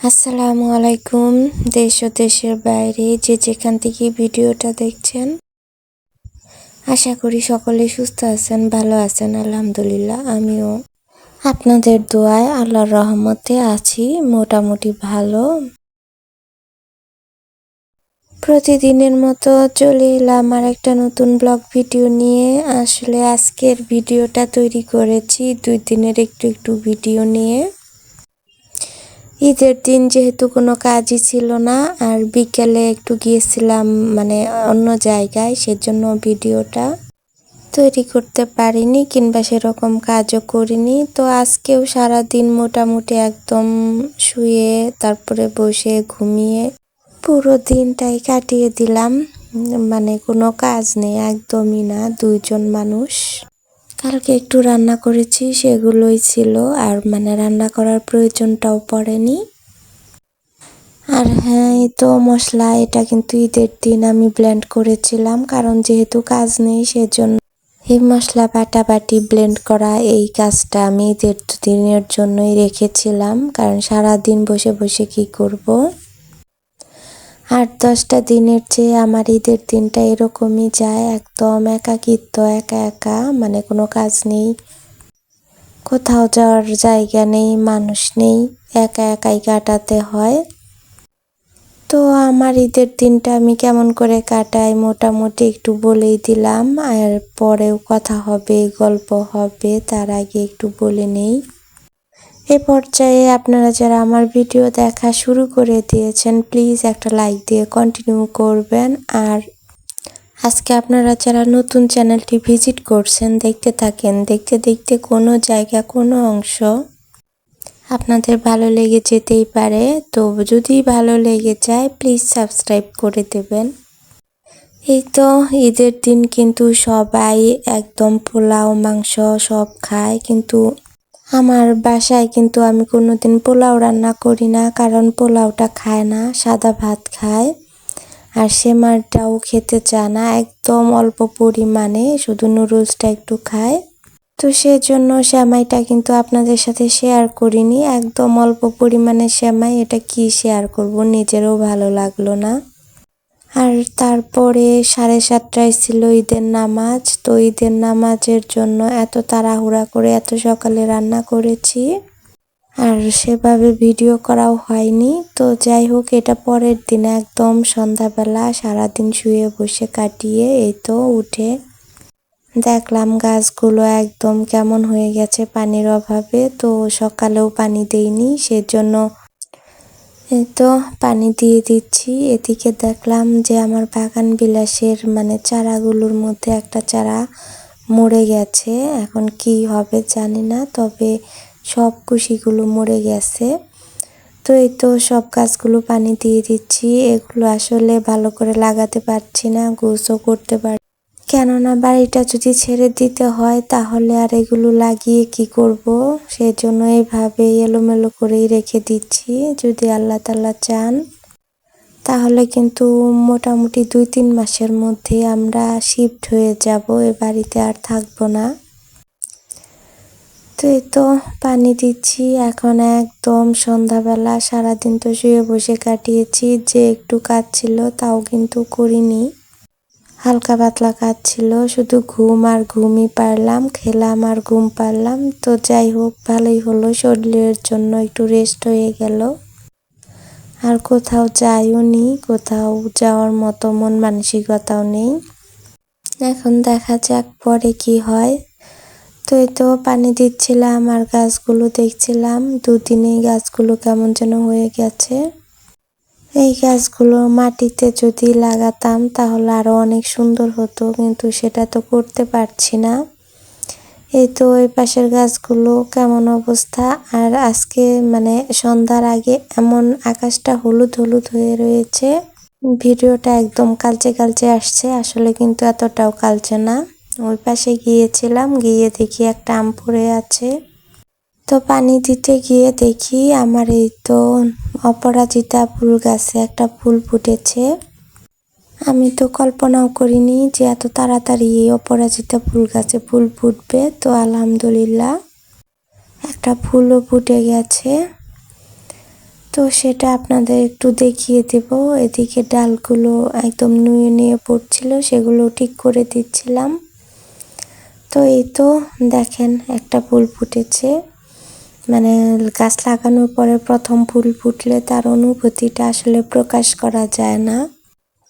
আসসালামু আলাইকুম, দেশ ও দেশের বাইরে যে যেখান থেকে ভিডিওটা দেখছেন। আশা করি সকলে সুস্থ আছেন, ভালো আছেন, আলহামদুলিল্লাহ, আমিও। আপনাদের দোয়ায় আল্লাহর রহমতে আছি, মোটামুটি ভালো। প্রতিদিনের মতো চলে এলাম আর একটা নতুন ব্লগ ভিডিও নিয়ে। আসলে আজকের ভিডিওটা তৈরি করেছি দুই দিনের একটু একটু ভিডিও নিয়ে। ঈদের দিন যেহেতু কোনো কাজই ছিল না, আর বিকেলে একটু গিয়েছিলাম মানে অন্য জায়গায়, সেজন্য ভিডিওটা তৈরি করতে পারিনি কিংবা সেরকম কাজও করিনি। তো আজকেও সারা দিন মোটামুটি একদম শুয়ে, তারপরে বসে ঘুমিয়ে পুরো দিনটাই কাটিয়ে দিলাম। মানে কোনো কাজ নেই, একদমই না, দুইজন মানুষ। কালকে একটু রান্না করেছি, সেগুলোই ছিল আর মানে রান্না করার প্রয়োজনটাও পড়েনি আর হ্যাঁ এই তো মশলা, এটা কিন্তু ঈদের দিন আমি ব্লেন্ড করেছিলাম, কারণ যেহেতু কাজ নেই, সেজন্য এই মশলা বাটাবাটি ব্লেন্ড করা, এই কাজটা আমি ঈদের দিনের জন্যই রেখেছিলাম, কারণ সারা দিন বসে বসে কি করব। আট দশটা দিনের চেয়ে আমার ঈদের দিনটা এরকমই যায়, একদম একাকিত্ব, একা একা মানে কোনো কাজ নেই। কোথাও যাওয়ার জায়গা নেই, মানুষ নেই, একা একাই কাটাতে হয়। তো আমার ঈদের দিনটা আমি কেমন করে কাটাই মোটামুটি একটু বলেই দিলাম, আর পরেও কথা হবে, গল্প হবে, তার আগে একটু বলে নেই। এ পর্যায়ে আপনারা যারা আমার ভিডিও দেখা শুরু করে দিয়েছেন প্লিজ একটা লাইক দিয়ে কন্টিনিউ করবেন। আর আজকে আপনারা যারা নতুন চ্যানেলটি ভিজিট করছেন, দেখতে থাকেন, দেখতে দেখতে কোনো জায়গা, কোনো অংশ আপনাদের ভালো লেগে যেতেই পারে। তো যদি ভালো লেগে যায় প্লিজ সাবস্ক্রাইব করে দেবেন। এই তো ঈদের দিন কিন্তু সবাই একদম পোলাও, মাংস সব খায়, কিন্তু আমার বাসায় কিন্তু আমি কোনোদিন পোলাও রান্না করি না, কারণ পোলাওটা খায় না, সাদা ভাত খায়। আর সেমারটাও খেতে চায় না, একদম অল্প পরিমাণে, শুধু নুডলসটা একটু খায়। তো সেজন্য শ্যামাইটা কিন্তু আপনাদের সাথে শেয়ার করিনি, একদম অল্প পরিমাণে শ্যামাই, এটা কি শেয়ার করব নিজেরও ভালো লাগল না। আর তারপরে সাড়ে সাতটায় ছিল ঈদের নামাজ। তো ঈদের নামাজের জন্য এত তাড়াহুড়া করে এত সকালে রান্না করেছি। আর সেভাবে ভিডিও করাও হয়নি। তো যাই হোক, এটা পরের দিন একদম সন্ধ্যাবেলা সারাদিন শুয়ে বসে কাটিয়ে এই তো উঠে দেখলাম গাছগুলো একদম কেমন হয়ে গেছে পানির অভাবে। তো সকালেও পানি দেইনি, সেজন্য এই তো পানি দিয়ে দিচ্ছি। এদিকে দেখলাম যে আমার বাগান বিলাসের মানে চারাগুলোর মধ্যে একটা চারা মরে গেছে। এখন কি হবে জানি না, তবে সব কুশিগুলো মরে গেছে। তো এই তো সব গাছগুলো পানি দিয়ে দিচ্ছি। এগুলো আসলে ভালো করে লাগাতে পারছি না, গোসও করতে পার কেননা বাড়িটা যদি ছেড়ে দিতে হয়, তাহলে আর এগুলো লাগিয়ে কি করব? সেই জন্য এইভাবে এলোমেলো করেই রেখে দিচ্ছি, যদি আল্লাহ তাল্লাহ চান। তাহলে কিন্তু মোটামুটি দুই তিন মাসের মধ্যে আমরা শিফট হয়ে যাব, এ বাড়িতে আর থাকব না। তো এই তো পানি দিচ্ছি, এখন একদম সন্ধ্যাবেলা সারাদিন তো শুয়ে বসে কাটিয়েছি, যে একটু কাজ ছিল তাও কিন্তু করিনি। হালকা পাতলা কাজ ছিল, শুধু ঘুম আর ঘুমই পারলাম, খেলাম আর ঘুম পারলাম। তো যাই হোক, ভালোই হলো, শরীরের জন্য একটু রেস্ট হয়ে গেল। আর কোথাও যাইও নি, কোথাও যাওয়ার মতো মন মানসিকতাও নেই। এখন দেখা যাক পরে কি হয়। তো এই তো পানি দিচ্ছিলাম আর গাছগুলো দেখছিলাম, দুদিনেই গাছগুলো কেমন যেন হয়ে গেছে। এই গাছগুলো মাটিতে যদি লাগাতাম তাহলে আরও অনেক সুন্দর হতো, কিন্তু সেটা তো করতে পারছি না। এই তো ওই পাশের গাছগুলো কেমন অবস্থা? আর আজকে মানে সন্ধ্যার আগে এমন আকাশটা হলুদ হলুদ হয়ে রয়েছে। ভিডিওটা একদম কালচে কালচে আসছে, আসলে কিন্তু এতটাও কালচে না। ওই পাশে গিয়েছিলাম, গিয়ে দেখি একটা আম পড়ে আছে। তো পানি দিতে গিয়ে দেখি আমার এই তো অপরাজিতা ফুল গাছে একটা ফুল ফুটেছে। আমি তো কল্পনাও করিনি যে এত তাড়াতাড়ি এই অপরাজিতা ফুল গাছে ফুল ফুটবে, তো আলহামদুলিল্লাহ একটা ফুলও ফুটে গেছে। তো সেটা আপনাদের একটু দেখিয়ে দেব। এদিকে ডালগুলো একদম নুয়ে নিয়ে পড়ছিল, সেগুলো ঠিক করে দিচ্ছিলাম। তো এই তো দেখেন একটা ফুল ফুটেছে। মানে গাছ লাগানোর পরে প্রথম ফুল ফুটলে তার অনুভূতিটা আসলে প্রকাশ করা যায় না।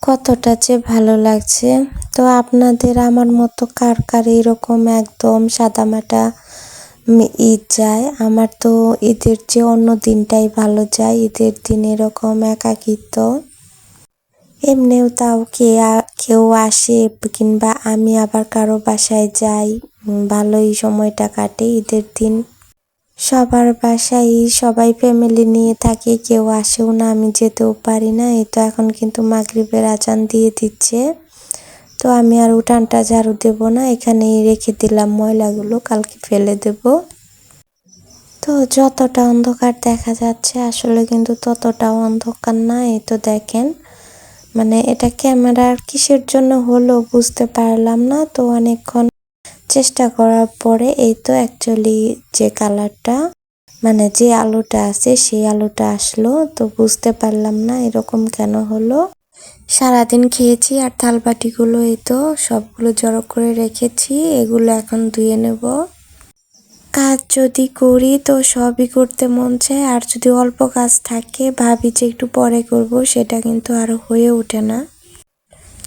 কতটা যে ভালো লাগছে। তো আপনাদের আমার মতো কার কার এরকম একদম সাদামাটা ঈদ যায়? আমার তো ঈদের যে অন্য দিনটাই ভালো যায়। ঈদের দিন এরকম একাকিত্ব। এমনিও তাও কে কেউ আসে কিংবা আমি আবার কারও বাসায় যাই ভালোই সময়টা কাটে ঈদের দিন। সবার বাসায় সবাই ফ্যামিলি নিয়ে থাকে, কেউ আসেও না, আমি যেতেও পারি না। এই তো এখন কিন্তু মাগরিবের আজান দিয়ে দিচ্ছে। তো আমি আর উঠানটা ঝাড়ু দেব না, এখানেই রেখে দিলাম ময়লাগুলো, কালকে ফেলে দেব। তো যতটা অন্ধকার দেখা যাচ্ছে, আসলে কিন্তু ততটাও অন্ধকার না, এই তো দেখেন। মানে এটা ক্যামেরার কিসের জন্য হলো বুঝতে পারলাম না, তো অনেকক্ষণ চেষ্টা করার পরে এই তো অ্যাকচুয়ালি যে কালারটা মানে যে আলোটা আছে সেই আলোটা আসলো, তো বুঝতে পারলাম না এরকম কেন হলো। সারাদিন খেয়েছি আর থালবাটিগুলো এই তো সবগুলো জড়ো করে রেখেছি, এগুলো এখন ধুয়ে নেব। কাজ যদি করি তো সবই করতে মন চায়, আর যদি অল্প কাজ থাকে ভাবি যে একটু পরে করব, সেটা কিন্তু আর হয়ে ওঠে না।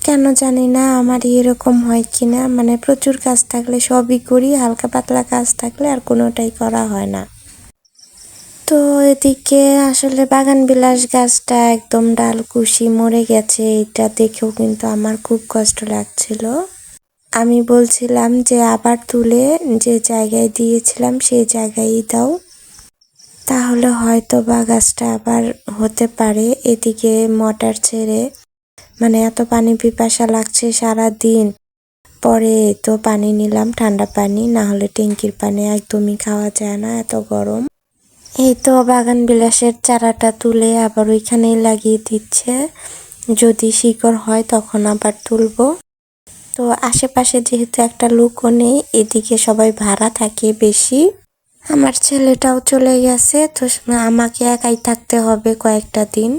কেন জানি না আমার এরকম হয় কি না মানে প্রচুর কাজ থাকলে সবই করি, হালকা পাতলা কাজ থাকলে আর কোনোটাই করা হয় না। তো এদিকে আসলে বাগান বিলাস গাছটা একদম ডাল কুশি মরে গেছে, এটা দেখেও কিন্তু আমার খুব কষ্ট লাগছিল। আমি বলছিলাম যে আবার তুলে যে জায়গায় দিয়েছিলাম সেই জায়গায় দাও। তাহলে হয়তো বা গাছটা আবার হতে পারে এদিকে মটার ছেড়ে। মানে এত পানি পিপাসা লাগছে সারা দিন পরে তো পানি নিলাম, ঠান্ডা পানি, না হলে ট্যাঙ্কির পানি একদমই খাওয়া যায় না, এত গরম। এই তো বাগান বিলাসের চারাটা তুলে আবার ওইখানেই লাগিয়ে দিচ্ছে। যদি শিকড় হয় তখন আবার তুলবো। তো আশেপাশে যেহেতু একটা লোকও নেই, এদিকে সবাই ভাড়া থাকে বেশি। আমার ছেলেটাও চলে গেছে, তো আমাকে একাই থাকতে হবে কয়েকটা দিন।